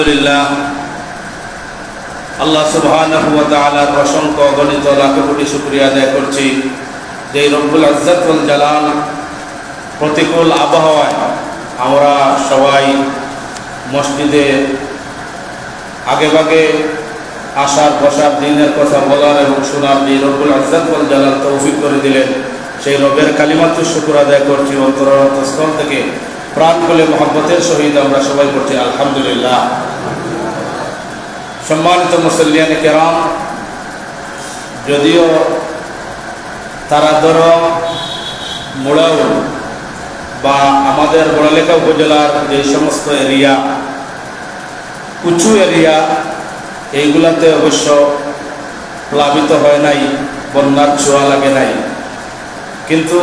আলহামদুলিল্লাহ। আল্লাহ তাআলার অসংখ্য অগণিত লাখ কোটি শুকরিয়া আদায় করছি। যে রব্বুল আজ্জাত জালাল প্রতিকূল আবহাওয়ায় আমরা সবাই মসজিদে আগে ভাগে আসার বসার দিনের কথা বলার এবং শোনার যে রব্বুল আজ্জাত জালাল তৌফিক করে দিলেন, সেই রবের কালিমাত্র শুকুর আদায় করছি অন্তরস্থল থেকে। প্রাণ খুলে মহব্বতের সহিত আমরা সবাই করছি আলহামদুলিল্লাহ। সম্মানিত মুসল্লিয়ান কেরাম, যদিও তারা ধরো মোড়াও বা আমাদের বড়লেখা উপজেলার যে সমস্ত এরিয়া, উঁচু এরিয়া, এইগুলাতে অবশ্য প্লাবিত হয় নাই, বন্যার ছোঁয়া লাগে নাই। কিন্তু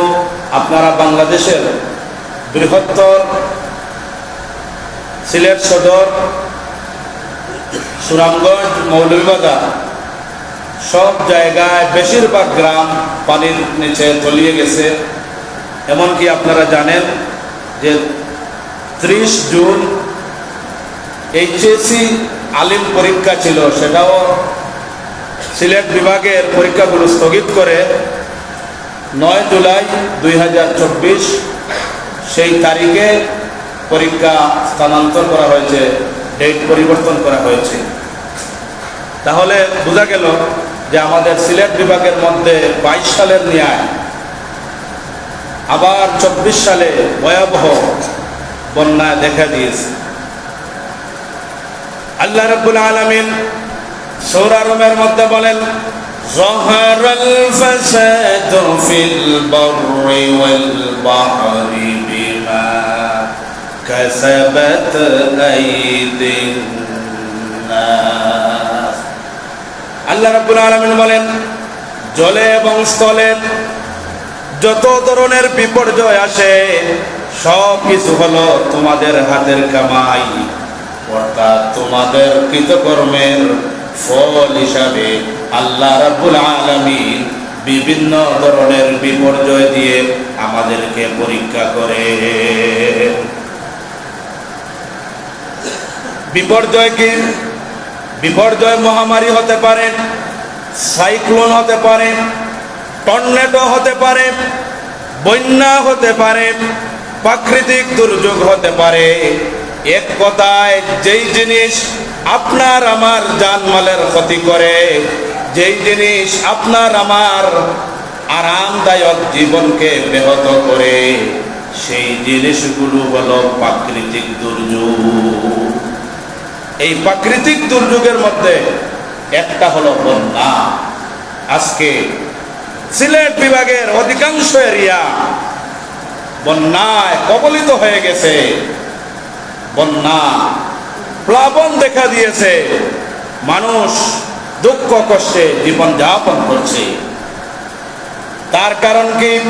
আপনারা বাংলাদেশের বৃহত্তর সিলেট সদর, সুনামগঞ্জ, মৌলভীবাজার। সব জায়গায় বেশিরভাগ গ্রাম পানির নিচে তলিয়ে গেছে। এমনকি আপনারা জানেন যে ত্রিশ জুন এইচএসি আলিম পরীক্ষা ছিল, সেটাও সিলেট বিভাগের পরীক্ষাগুলো স্থগিত করে নয় জুলাই দুই হাজার চব্বিশ সেই তারিখে পরীক্ষা স্থানান্তর করা হয়েছে ডেট পরিবর্তন করা হয়েছে তাহলে বোঝা গেল যে আমাদের সিলেট বিভাগের মধ্যে বাইশ সালের ন্যায় আবার চব্বিশ সালে ভয়াবহ বন্যা দেখা দিয়েছে আল্লাহ রব্বুল আলমিন সৌরারমের মধ্যে বলেন ظهر الفساد في البر والبحر بما كسبت أيدي الناس আল্লাহ রাব্বুল আলামিন বলেন জলে এবং স্থলে যত ধরনের বিপর্যয় আসে সব কিছু হলো তোমাদের হাতের কামাই অর্থাৎ তোমাদের কৃতকর্মের ফল হিসাবে আল্লাহ রাব্বুল আলামিন বিভিন্ন ধরনের বিপর্যয় দিয়ে আমাদেরকে পরীক্ষা করে বিপর্যয় কি বিপর্যয় মহামারী হতে পারে, সাইক্লোন হতে পারে, টর্নেডো হতে পারে, বন্যা হতে পারে, প্রাকৃতিক দুর্যোগ হতে পারে। এক কথায়, যেই জিনিস আপনার আমার জানমালের ক্ষতি করে, যেই জিনিস আপনার আমার আরামদায়ক জীবনকে ব্যাহত করে, সেই জিনিসগুলো হলো প্রাকৃতিক দুর্যোগ। এই প্রাকৃতিক দুর্যোগের মধ্যে একটা হলো বন্যা। আজকে সিলেট বিভাগের অধিকাংশ এরিয়া বন্যায় কবলিত হয়ে গেছে। বন্যা প্লাবন দেখা দিয়েছে। মানুষ দুঃখ, কষ্টে জীবন যাপন করছে। তার কারণ কি?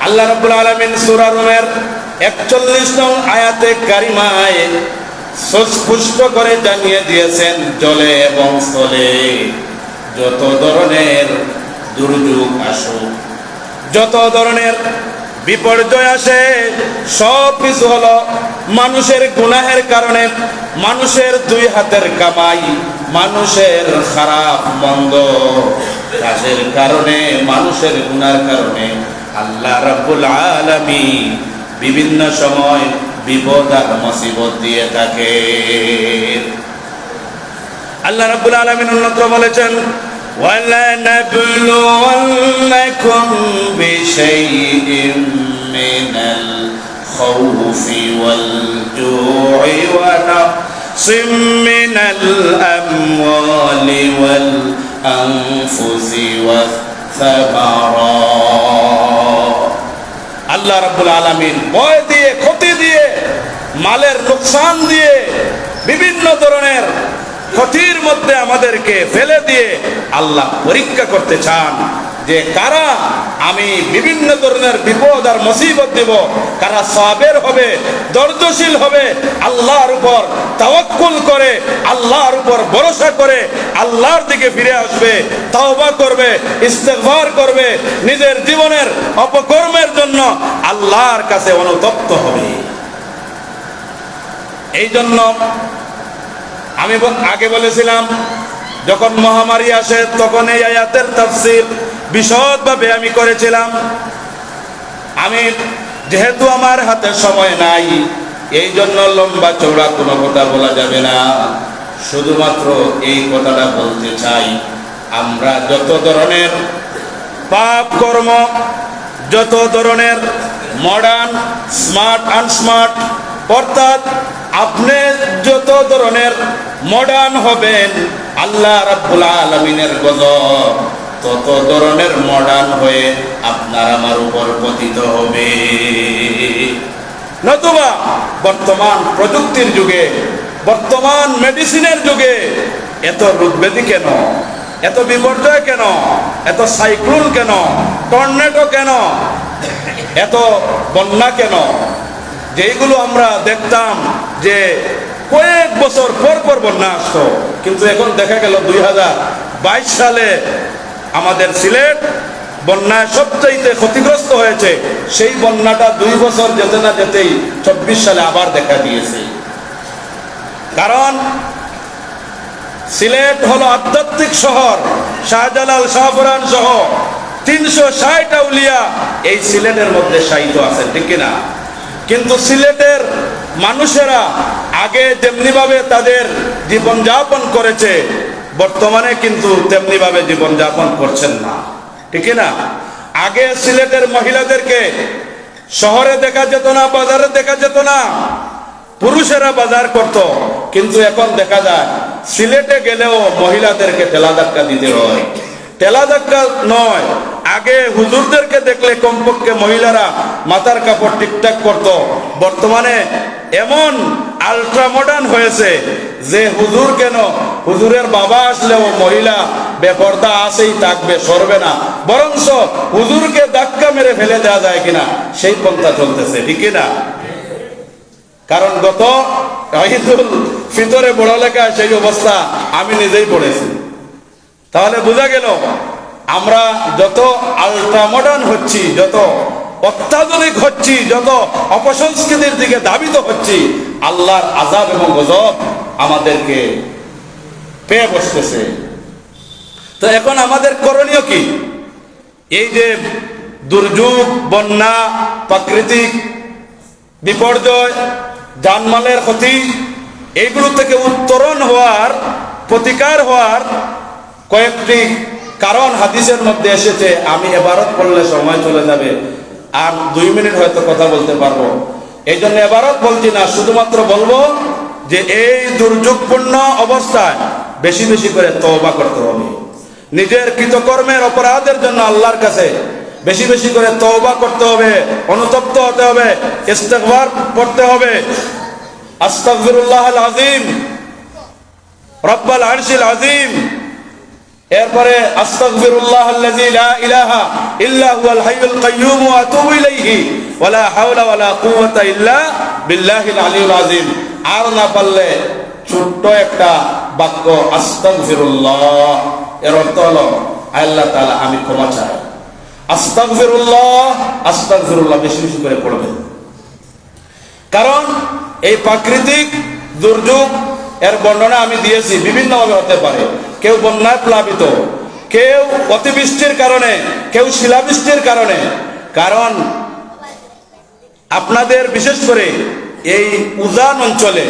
আল্লাহ রাব্বুল আলামিন সূরা রুমের 41 নং আয়াতে কারিমায় সুস্পষ্ট করে জানিয়ে দিয়েছেন জলে এবং স্থলে, যত ধরনের দুর্যোগ আসুক, যত ধরনের বিপর্যয় আসে, সব কিছু হলো মানুষের গুনাহের কারণে, মানুষের দুই হাতের কামাই, মানুষের খারাপ মন্দ। কাজের কারণে, মানুষের গুনার কারণে আল্লাহ রাব্বুল আলামিন বিভিন্ন সময় বিপদ আর মুসিবত দিয়ে থাকে আল্লাহ রাব্বুল আলামিন অন্যত্র বলেছেন ولنبلونكم بشيء من الخوف والجوع ونقص من الأموال والأنفس والثمرات আল্লাহ রাব্বুল আলামিন ভয় দিয়ে ক্ষতি দিয়ে মালের লোকসান দিয়ে বিভিন্ন ধরনের ক্ষতির মধ্যে আমাদেরকে ফেলে দিয়ে আল্লাহ পরীক্ষা করতে চান যে কারা আমি বিভিন্ন ধরনের বিপদ আর মুসিবত দেব, কারা সাবের হবে ধৈর্যশীল হবে, আল্লাহর উপর তাওয়াক্কুল করে, আল্লাহর উপর ভরসা করে আল্লাহর দিকে ফিরে আসবে, তাওবা করবে, ইস্তেগফার করবে, নিজের জীবনের অপকর্মের জন্য আল্লাহর কাছে অনুতপ্ত হবে। এই জন্য আমি আগে বলেছিলাম, যখন মহামারী আসে, তখন এই আয়াতের তাফসির বিশদভাবে আমি করেছিলাম। আমি যেহেতু আমার হাতে সময় নাই এই জন্য লম্বা চৌড়া কোনো কথা বলা যাবে না। শুধুমাত্র এই কথাটা বলতে চাই, আমরা যত ধরনের পাপ কর্ম, যত ধরনের মডার্ন স্মার্ট আনস্মার্ট অর্থাৎ আপনি যত ধরনের মডার্ন হবেন, আল্লাহ রাব্বুল আলমিনের গজব, তত ধরনের মডার্ন হয়ে আপনার আমার উপর পতিত হবে। নতুবা বর্তমান প্রযুক্তির যুগে, বর্তমান মেডিসিনের যুগে এত রোগব্যাধি কেন? এত বিপর্যয় কেন? এত সাইক্লোন কেন? টর্নেডো কেন? এত বন্যা কেন? যেইগুলো আমরা দেখতাম যে কয়েক বছর পর পর বন্যা আসতো। কিন্তু এখন দেখা গেল দুই হাজার বাইশ সালে আমাদের সিলেট বন্যায় সবচাইতে ক্ষতিগ্রস্ত হয়েছে। সেই বন্যাটা দুই বছর যেতে না যেতেই চব্বিশ সালে আবার দেখা দিয়েছে। কারণ সিলেট হলো আধ্যাত্মিক শহর, শাহজালাল শাহপুরান সহ তিনশো ষাট আউলিয়া এই সিলেটের মধ্যে সাহিত্য আছেন ঠিক কিনা? কিন্তু সিলেটের মানুষেরা আগে যেমনিভাবে তাদের জীবনযাপন করেছে, বর্তমানে কিন্তু তেমনিভাবে জীবনযাপন করছেন না। ঠিক না? আগে সিলেটের মহিলাদেরকে শহরে দেখা যেত না, বাজারে দেখা যেত না, পুরুষেরা বাজার করত, কিন্তু এখন দেখা যায় সিলেটে গেলেও মহিলাদেরকে ঠেলা ধাক্কা দিতে হয়। ঠেলা ধাক্কা নয়। আগে হুজুরদেরকে দেখলে কমপক্ষে মহিলারা মাথার কাপড় ঠিকঠাক করত। বর্তমানে এমন আলট্রা মডার্ন হয়েছে যে হুজুর কেন? হুজুরের বাবা আসলেও মহিলা বেপর্দা আসেই থাকবে, সরবে না। বরঞ্চ হুজুরকে ধাক্কা মেরে ফেলে দেওয়া যায় কিনা, সেই পন্থা চলতেছে, ঠিক না? কারণ গত ফিতরে লেখা সেই অবস্থা আমি নিজেই পড়েছি। তাহলে বোঝা গেল, আমরা যত আলট্রা মডার্ন হচ্ছি, যত অত্যাধুনিক হচ্ছি, যত অপসংস্কৃতির দিকে দাবিত হচ্ছি, আল্লাহর আজাব এবং গজব আমাদেরকে পেয়ে বসতেছে। তো এখন আমাদের করণীয় কি? এই যে দুর্যোগ, বন্যা, প্রাকৃতিক বিপর্যয় জানমালের ক্ষতি, এইগুলো থেকে উত্তরণ হওয়ার, প্রতিকার হওয়ার কয়েকটি কারণ হাদিসের মধ্যে এসেছে, আমি এবারত পড়লে সময় চলে যাবে, আর দুই মিনিট হয়তো কথা বলতে পারব। এই জন্য এবারত বলছি না, শুধুমাত্র বলব যে এই দুর্যোগপূর্ণ অবস্থায় বেশি বেশি করে তওবা করতে হবে। নিজের কৃতকর্মের অপরাধের জন্য আল্লাহর কাছে বেশি বেশি করে তওবা করতে হবে, অনুতপ্ত হতে হবে, ইস্তেগফার পড়তে হবে। আস্তাগফিরুল্লাহ আল আজিম রব্বাল আরশিল আজিম এরপরে, আস্তাগফিরুল্লাহ আল্লাযী লা ইলাহা ইল্লা হুয়াল হাইয়ুল কাইয়্যুম ওয়া আতুবু ইলাইহি। ওয়ালা হাওলা ওয়ালা কুওয়াতা ইল্লা বিল্লাহিল আলিয়্যিল আযীম। আর না পারলে ছোট্ট একটা বাক্য, আস্তাগফিরুল্লাহ। এর অর্থ হলো, আল্লাহ তাআলা আমি ক্ষমা চাই। আস্তাগফিরুল্লাহ আস্তাগফিরুল্লাহ বেশি বেশি করে পড়বেন। কারণ এই প্রাকৃতিক দুর্যোগ এর বর্ণনা আমি দিয়েছি, বিভিন্নভাবে হতে পারে। কেউ বন্যায় প্লাবিত, কেউ অতিবৃষ্টির কারণে, কেউ শিলাবৃষ্টির কারণে। কারণ আপনাদের, বিশেষ করে এই উজান অঞ্চলে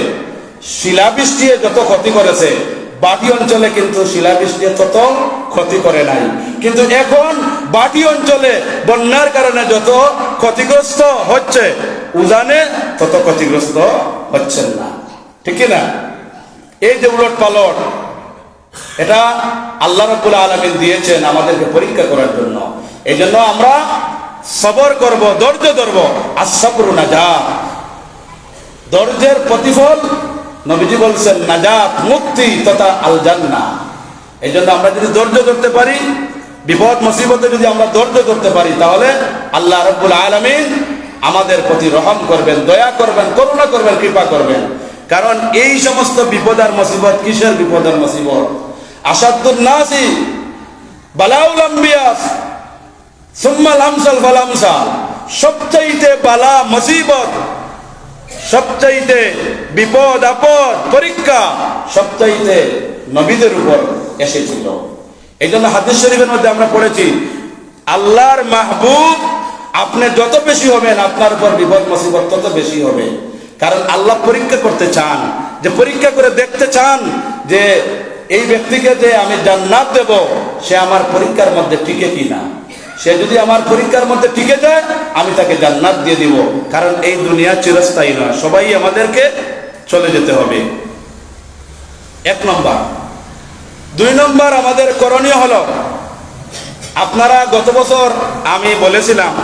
শিলাবৃষ্টি যত ক্ষতি করেছে, বাটি অঞ্চলে কিন্তু শিলাবৃষ্টি তত ক্ষতি করে নাই। কিন্তু এখন বাটি অঞ্চলে বন্যার কারণে যত ক্ষতিগ্রস্ত হচ্ছে, উজানে তত ক্ষতিগ্রস্ত হচ্ছেন না। ঠিক না? এই যে উলট পালট, এটা আল্লাহ রব্বুল আলমিন দিয়েছেন আমাদেরকে পরীক্ষা করার জন্য। এই জন্য আমরা সবর করব, ধৈর্য ধরব। আশাপুর নাজা ধৈর্যের প্রতিফল নবীজি বলছেন, নাজাত, মুক্তি তথা আল জান্না এই জন্য আমরা যদি ধৈর্য ধরতে পারি, বিপদ, মুসিবতে যদি আমরা ধৈর্য ধরতে পারি, তাহলে আল্লাহ রব্বুল আলমিন আমাদের প্রতি রহম করবেন, দয়া করবেন, করুণা করবেন, কৃপা করবেন। কারণ এই সমস্ত বিপদ আর মুসিবত কিসের বিপদ আর মুসিবত? আসাদুল নাসি, বালাউল আম্বিয়াস সুম্মাল আমসাল ফালামসাল সবচাইতে বালা মুসিবত, সবচাইতে বিপদ, আপদ, পরীক্ষা সবচাইতে নবীদের উপর এসেছিল। এই জন্য হাদিস শরীফের মধ্যে আমরা পড়েছি, আল্লাহর মাহবুব আপনি যত বেশি হবেন, আপনার উপর বিপদ, মুসিবত তত বেশি হবে। কারণ আল্লাহ পরীক্ষা করতে চান। যে পরীক্ষা করে দেখতে চান যে এই ব্যক্তিকে যে আমি জান্নাত দেব, সে আমার পরীক্ষার মধ্যে টিকে কিনা। সে যদি আমার পরীক্ষার মধ্যে টিকে যায়, আমি তাকে জান্নাত দিয়ে দিব। কারণ এই দুনিয়া চিরস্থায়ী নয়। সবাই আমাদেরকে চলে যেতে হবে। এক নম্বর। দুই নম্বর আমাদের করণীয় হলো, আপনারা গত বছর আমি বলেছিলাম,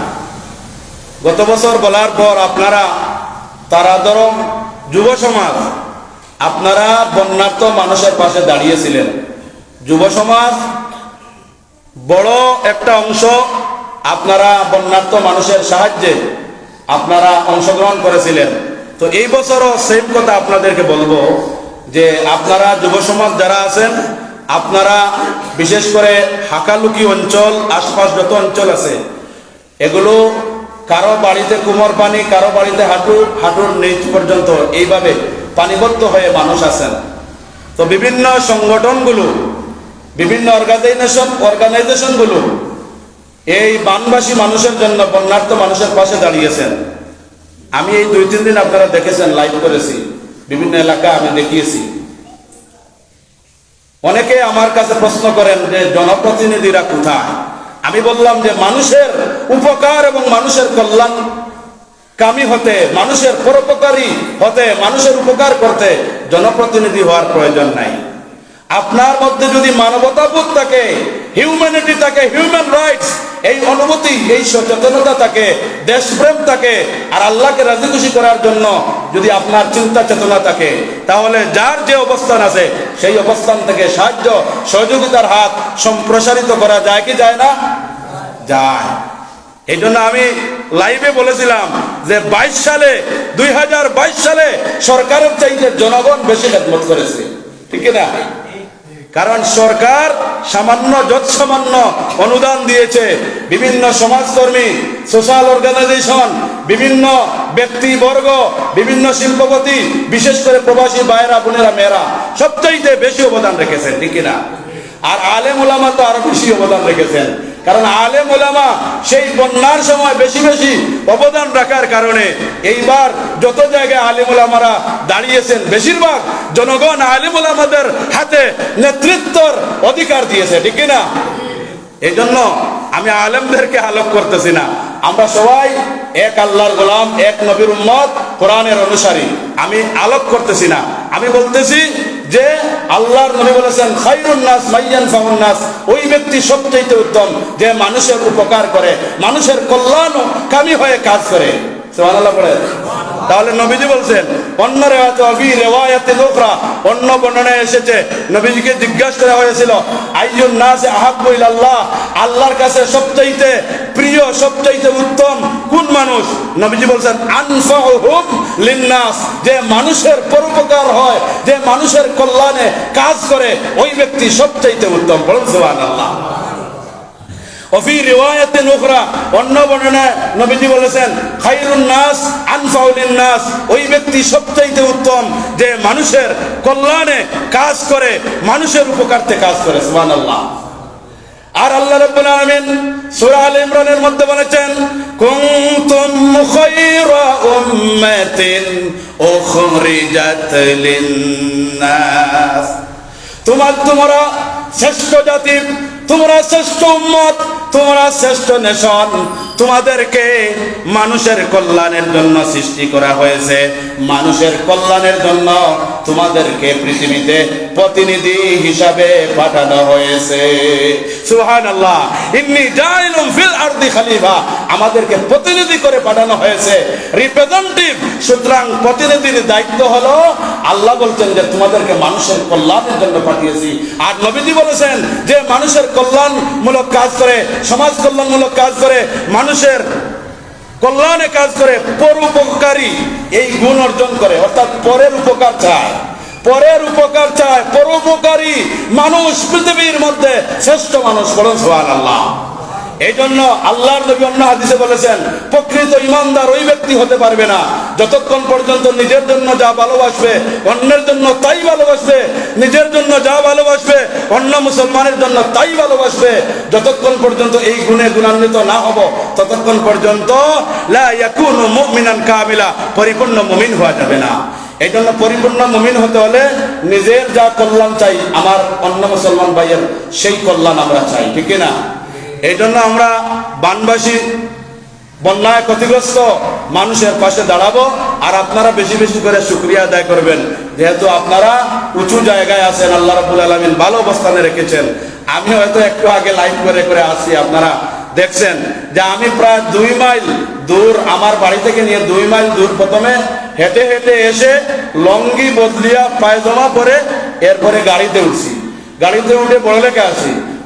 গত বছর বলার পর আপনারা তারা ধরো যুব সমাজ, আপনারা বন্যার্থ মানুষের পাশে দাঁড়িয়েছিলেন। যুব সমাজ বড় একটা অংশ আপনারা বন্যার্থ মানুষের সাহায্যে আপনারা অংশগ্রহণ করেছিলেন। তো এই বছরও সেম কথা আপনাদেরকে বলব যে আপনারা যুব সমাজ যারা আছেন, আপনারা বিশেষ করে হাকালুকি অঞ্চল, আশপাশ যত অঞ্চল আছে, এগুলো কারও বাড়িতে কুমোর পানি, কারও বাড়িতে হাঁটু, হাঁটুর নিচ পর্যন্ত এইভাবে পানিবদ্ধ হয়ে মানুষ আছেন। তো বিভিন্ন সংগঠনগুলো, বিভিন্ন অর্গানাইজেশন অর্গানাইজেশনগুলো এই বানবাসী মানুষের জন্য, বন্যার্থ মানুষের পাশে দাঁড়িয়েছেন। আমি এই দুই, তিন দিন আপনারা দেখেছেন লাইভ করেছি। বিভিন্ন এলাকা আমি দেখিয়েছি। অনেকে আমার কাছে প্রশ্ন করেন যে, জনপ্রতিনিধিরা কোথায়? আমি বললাম যে, মানুষের উপকার এবং মানুষের কল্যাণ কামি হতে, মানুষের পরোপকারী হতে, মানুষের উপকার করতে জনপ্রতিনিধি হওয়ার প্রয়োজন নাই। আপনার মধ্যে যদি মানবতাবোধ থাকে হিউম্যানিটি থাকে হিউম্যান রাইটস এই অনুভূতি, এই সচেতনতা থাকে, দেশপ্রেম থাকে, আর আল্লাহকে রাজি খুশি করার জন্য যদি আপনার চিন্তা চেতনা থাকে, তাহলে যার যে অবস্থান আছে, সেই অবস্থান থেকে সাহায্য, সহযোগিতার হাত সম্প্রসারিত করা যায় কি যায় না? যায়। এই জন্য আমি লাইভে বলেছিলাম যে বাইশ সালে, দুই হাজার বাইশ সালে সরকারের চাইতে জনগণ বেশি খেদমত করেছে। ঠিক না কারণ সরকার সামান্য যত সামান্য অনুদান দিয়েছে। বিভিন্ন সমাজকর্মী, সোশ্যাল অর্গানাইজেশন, বিভিন্ন ব্যক্তিবর্গ, বিভিন্ন শিল্পপতি, বিশেষ করে প্রবাসী ভাইয়েরা, বোনেরা, মেয়েরা, সবচাইতে বেশি অবদান রেখেছেন। ঠিক না আর আলেম ওলামা তো আরও বেশি অবদান রেখেছেন। কারণ আলেম ওলামা সেই বন্যার সময় বেশি বেশি অবদান রাখার কারণে এইবার যত জায়গায় আলেম ওলামারা দাঁড়িয়েছেন, বেশিরভাগ জনগণ আলেম ওলামাদের হাতে নেতৃত্বর অধিকার দিয়েছে, ঠিক না এই জন্য আমি আলেমদেরকে আলোক করতেছি না। আমরা সবাই এক আল্লাহর গোলাম, এক নবীর উম্মত, কোরআনের অনুসারী। আমি আলোক করতেছি না। আমি বলতেছি যে আল্লাহর নবী বলেছেন, খাইরুন নাস, মাইয়ান ফাহুন নাস। ওই ব্যক্তি সবচেয়ে উত্তম, যে মানুষের উপকার করে, মানুষের কল্যাণ কামি হয়ে কাজ করে। সুবহানাল্লাহ পড়ে। তাহলে নবীজি বলছেন অন্য রেওয়াতে রেওয়ায়াতে লোকরা অন্য বর্ণনায় এসেছে, নবীজিকে জিজ্ঞাসা করা হয়েছিল, আইয়ুন নাস আহাব্বু ইলাল্লাহ, আল্লাহর কাছে সবচাইতে প্রিয়, সবচাইতে উত্তম কোন মানুষ? নবীজি বলছেন আনফাহুম লিন্নাস, যে মানুষের পরোপকার হয়, যে মানুষের কল্যাণে কাজ করে, ওই ব্যক্তি সবচাইতে উত্তম বলুন সুবহানাল্লাহ। অফি রিওয়ায়াতিন উখরা, অন্য বর্ণনায় নবীজি বলেছেন, খাইরুন নাস, আনফাউলিন নাস। ওই ব্যক্তি সবচাইতে উত্তম যে মানুষের কল্যাণে কাজ করে, মানুষের উপকার্থে কাজ করে, সুবহানাল্লাহ। আর আল্লাহ রাব্বুল আলামিন সূরা আল ইমরানের মধ্যে বলেছেন, কুনতুম খায়রা উম্মাতিন উখরিজাত লিন-নাস। তোমার, তোমরা শ্রেষ্ঠ জাতি, তোমরা শ্রেষ্ঠ উম্মত তোমরা শ্রেষ্ঠ নেশন। তোমাদেরকে মানুষের কল্যাণের জন্য সৃষ্টি করা হয়েছে। মানুষের কল্যাণের জন্য তোমাদেরকে পৃথিবীতে প্রতিনিধি হিসাবে পাঠানো হয়েছে। সুবহানাল্লাহ। ইন্নী জাইলুম ফিল আরদি খলিফা। আমাদেরকে প্রতিনিধি করে পাঠানো হয়েছে। রিপ্রেজেন্টেটিভ সুতরাং প্রতিনিধির দায়িত্ব হলো, আল্লাহ বলছেন যে তোমাদেরকে মানুষের কল্যাণের জন্য পাঠিয়েছি। আর নবীজি বলেছেন যে মানুষের কল্যাণমূলক কাজ করে, সমাজ কল্যাণমূলক কাজ করে, মানুষের কল্যাণে কাজ করে পরোপকারী এই গুণ অর্জন করে। অর্থাৎ পরের উপকার চায়। পরের উপকার চায় পরোপকারী মানুষ পৃথিবীর মধ্যে শ্রেষ্ঠ মানুষ বলেন সোহান আল্লাহ এই জন্য আল্লাহর নবী অন্য হাদিসে বলেছেন, প্রকৃত ইমানদার ওই ব্যক্তি হতে পারবে না। যতক্ষণ পর্যন্ত নিজের জন্য যা ভালোবাসবে, অন্যের জন্য তাই ভালোবাসবে, নিজের জন্য যা ভালোবাসবে, অন্য মুসলমানের জন্য তাই ভালোবাসবে। যতক্ষণ পর্যন্ত এই গুণে গুণান্বিত না হব, ততক্ষণ পর্যন্ত মুমিনান কামিলা, পরিপূর্ণ মুমিন হওয়া যাবে না। এই জন্য পরিপূর্ণ মুমিন হতে হলে নিজের যা কল্যাণ চাই, আমার অন্য মুসলমান ভাইয়ের সেই কল্যাণ আমরা চাই, ঠিক না? এই জন্য আমরা বানবাসী বন্যায় ক্ষতিগ্রস্ত মানুষের পাশে দাঁড়াবো আর আপনারা বেশি বেশি করে শুক্রিয়া আদায় করবেন। যেহেতু আপনারা উঁচু জায়গায় আছেন, আল্লাহ রাবুল আলমিন ভালো অবস্থানে রেখেছেন। আমি হয়তো একটু আগে লাইন করে করে আসি, আপনারা দেখছেন যে আমি প্রায় দুই মাইল দূর, আমার বাড়ি থেকে নিয়ে দুই মাইল দূর প্রথমে হেঁটে হেঁটে এসে লঙ্গি বদলিয়া পায়জামা পরে এরপরে গাড়িতে উঠছি। গাড়িতে উঠে বড় লেখা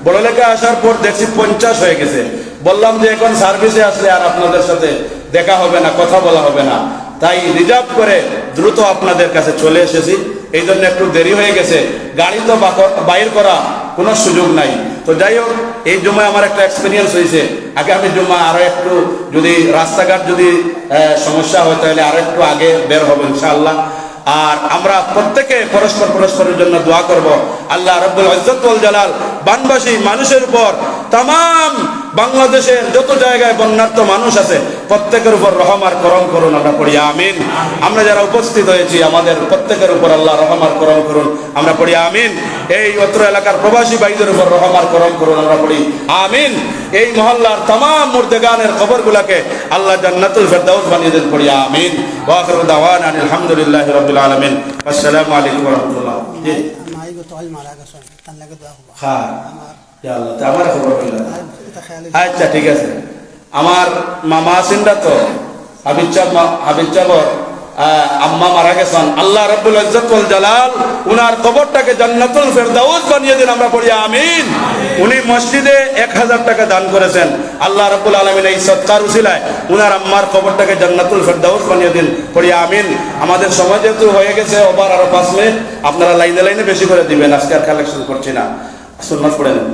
আসি বড় লেখা আসার পর দেখছি পঞ্চাশ হয়ে গেছে। বললাম যে এখন সার্ভিসে আসলে আর আপনাদের সাথে দেখা হবে না, কথা বলা হবে না। তাই রিজার্ভ করে দ্রুত আপনাদের কাছে চলে এসেছি। এই জন্য একটু দেরি হয়ে গেছে। গাড়ি তো বাইর করা কোনো সুযোগ নাই। তো যাই হোক, এই জমায় আমার একটা এক্সপিরিয়েন্স হয়েছে। আগামী জমা আরও একটু যদি রাস্তাঘাট যদি সমস্যা হয়, তাহলে আরও একটু আগে বের হবে, ইনশাআল্লাহ। আর আমরা প্রত্যেকে পরস্পর পরস্পরের জন্য দোয়া করব। আল্লাহ রব্দুল ইজ্জতুল জালাল বানবাসী মানুষের উপর তাম বাংলাদেশের যত জায়গায় বন্যার্থ মানুষ আছে, প্রত্যেকের উপর রহম আর করম করুন আমরা পড়ি, আমিন। আমরা যারা উপস্থিত হয়েছি, আমাদের প্রত্যেকের উপর আল্লাহ রহম আর করম করুন, আমরা পড়ি, আমিন। এই অত্র এলাকার প্রবাসী ভাইদের উপর রহম আর করম করুন, আমরা পড়ি, আমিন। এই মহল্লার তাম মুর্দেগানের খবরগুলোকে আল্লাহ জান্নাতুল ফেরদাউস বানিয়ে দেন, পড়ি, আমিন। দাওয়ানা আলহামদুলিল্লাহি রাব্বিল আলামিন। আসসালামু আলাইকুম রাহমাতুল্লাহ। মারা তার লাগে দোয়া করবা। হ্যাঁ আমার খবর এটা খেয়াল আচ্ছা ঠিক আছে। আমার মামা আছেন তো? হাবিজ হাবিজ আম্মা মারা গেছেন। আল্লাহ রাব্বুল ইজ্জতুল জালাল উনার কবরটাকে জান্নাতুল ফেরদাউস বানিয়ে দিন, আমরা পড়ি, আমিন। উনি মসজিদে এক হাজার টাকা দান করেছেন। আল্লাহ রাব্বুল আলামিন এই সৎকার উসিলায় উনার আম্মার কবরটাকে জান্নাতুল ফেরদাউস বানিয়ে দিন, পড়ি, আমিন। আমাদের সময় যেহেতু হয়ে গেছে, ওবার আরও পাঁচ মিনিট, আপনারা লাইনে লাইনে বেশি করে দিবেন, আজকে আর কালেকশন করছি না। সুন্নাত পড়ে নেন।